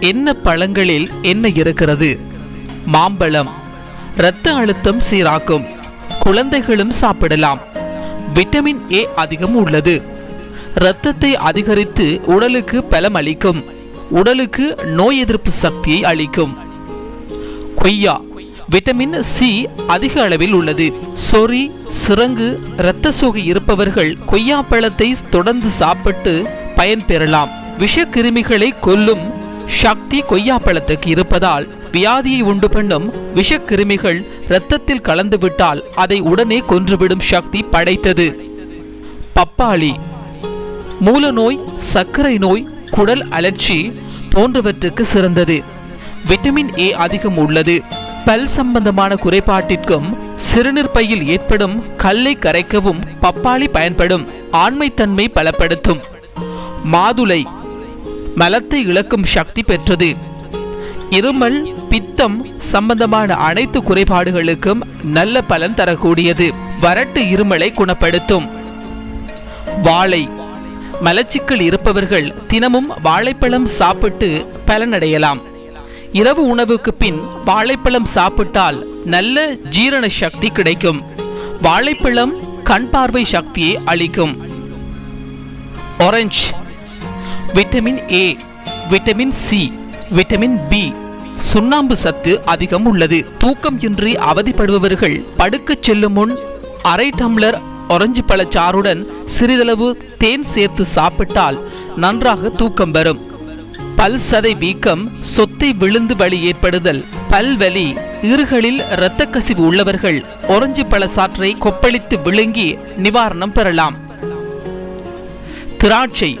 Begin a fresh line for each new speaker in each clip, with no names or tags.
என்ன பழங்களில் என்ன இருக்கிறது? மாம்பழம். இரத்த அழுத்தம் சீராக்கும். குழந்தைகளும் சாப்பிடலாம். விட்டமின் ஏ அதிகம் உள்ளது. இரத்தத்தை அதிகரித்து உடலுக்கு பலம் அளிக்கும். உடலுக்கு நோய் எதிர்ப்பு சக்தியை அளிக்கும். கொய்யா. விட்டமின் சி அதிக அளவில் உள்ளது. சொறி சிறங்கு இரத்த சோகை இருப்பவர்கள் கொய்யா பழத்தை தொடர்ந்து சாப்பிட்டு பயன்பெறலாம் விஷக்கிருமிகளை கொல்லும் சக்தி கொய்யா பழத்துக்கு இருப்பதால் வியாதியை உண்டு பண்ணும் விஷக்கிருமிகள் இரத்தத்தில் கலந்துவிட்டால் அதை உடனே கொன்றுவிடும் சக்தி படைத்தது. பப்பாளி மூலநோய் சர்க்கரை நோய் குடல் அலர்ச்சி போன்றவற்றுக்கு சிறந்தது. விட்டமின் ஏ அதிகம் உள்ளது. பல் சம்பந்தமான குறைபாட்டிற்கும் சிறுநீர் பையில் ஏற்படும் கல்லை கரைக்கவும் பப்பாளி பயன்படும். ஆண்மைத்தன்மை பலப்படுத்தும். மாதுளை மலத்தை இழக்கும் சக்தி பெற்றது. இருமல் பித்தம் சம்பந்தமான அனைத்து குறைபாடுகளுக்கும் நல்ல பலன் தரக்கூடியது. வறட்டு இருமலை குணப்படுத்தும். வாழை. மலச்சிக்கல் இருப்பவர்கள் தினமும் வாழைப்பழம் சாப்பிட்டு பலனடையலாம். இரவு உணவுக்கு பின் வாழைப்பழம் சாப்பிட்டால் நல்ல ஜீரண சக்தி கிடைக்கும். வாழைப்பழம் கண் பார்வை சக்தியை அளிக்கும். Orange vitamin A vitamin C vitamin B சுண்ணாம்பு சத்து அதிகம் உள்ளது. தூக்கம் இன்றி அவதிப்படுபவர்கள் படுக்கச் செல்லும் முன் அரை டம்ளர் ஒரஞ்சு பழச்சாறுடன் சிறிதளவு தேன் சேர்த்து சாப்பிட்டால் நன்றாக தூக்கம் வரும். பல் சதை வீக்கம் சொத்தை விழுந்து வலி ஏற்படுதல் பல்வலி ஈறுகளில் இரத்த கசிவு உள்ளவர்கள் ஒரஞ்சு பழ சாற்றை கொப்பளித்து விழுங்கி நிவாரணம் பெறலாம். திராட்சை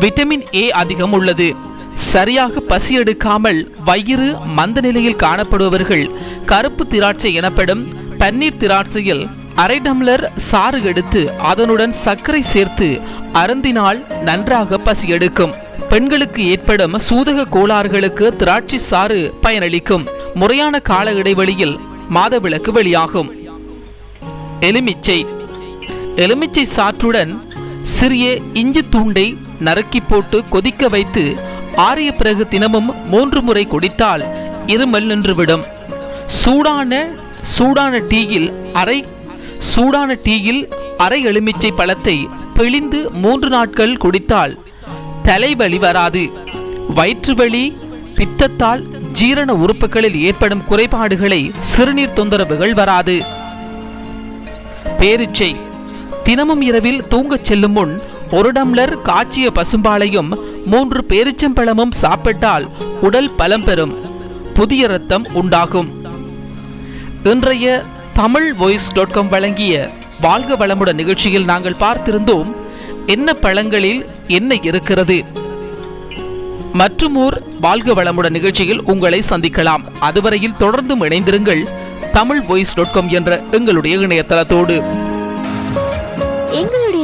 விட்டமின் ஏ அதிகம் உள்ளது. சரியாக பசி எடுக்காமல் வயிறு மந்த நிலையில் காணப்படுபவர்கள் கருப்பு திராட்சை எனப்படும் பன்னீர் திராட்சையில் அரை டம்ளர் சாறு எடுத்து அதனுடன் சர்க்கரை சேர்த்து அருந்தினால் நன்றாக பசி எடுக்கும். பெண்களுக்கு ஏற்படும் சூதக கோளாறுகளுக்கு திராட்சை சாறு பயனளிக்கும். முறையான கால இடைவெளியில் மாதவிளக்கு வெளியாகும். எலுமிச்சை. எலுமிச்சை சாற்றுடன் சிறிய இஞ்சி தூண்டை நறுக்கி போட்டு கொதிக்க வைத்து ஆறிய பிறகு தினமும் மூன்று முறை குடித்தால் இருமல் நின்றுவிடும். சூடான சூடான டீயில் அரை சூடான டீயில் அரை எலுமிச்சை பழத்தை பிழிந்து மூன்று நாட்கள் குடித்தால் தலைவலி வராது. வயிற்றுவலி பித்தத்தால் ஜீரண உறுப்புகளில் ஏற்படும் குறைபாடுகளை சிறுநீர் தொந்தரவுகள் வராது. பேரிச்சை தினமும் இரவில் தூங்கச் செல்லும் முன் ஒரு டம்ளர் காய்ச்சிய பசும்பாலையும் மூன்று பேரிச்சம்பழமும் சாப்பிட்டால் உடல் பலம் பெறும். புதிய ரத்தம் உண்டாகும். இன்றைய தமிழ் வாய்ஸ் டாட் காம் வழங்கிய வாழ்க வளமுடன் நிகழ்ச்சியில் நாங்கள் பார்த்திருந்தோம் என்ன பழங்களில் என்ன இருக்கிறது? மற்றும் ஓர் வாழ்க வளமுடன் நிகழ்ச்சியில் உங்களை சந்திக்கலாம். அதுவரையில் தொடர்ந்தும் இணைந்திருங்கள் தமிழ் வாய்ஸ் டாட் காம் என்ற எங்களுடைய இணையதளத்தோடு.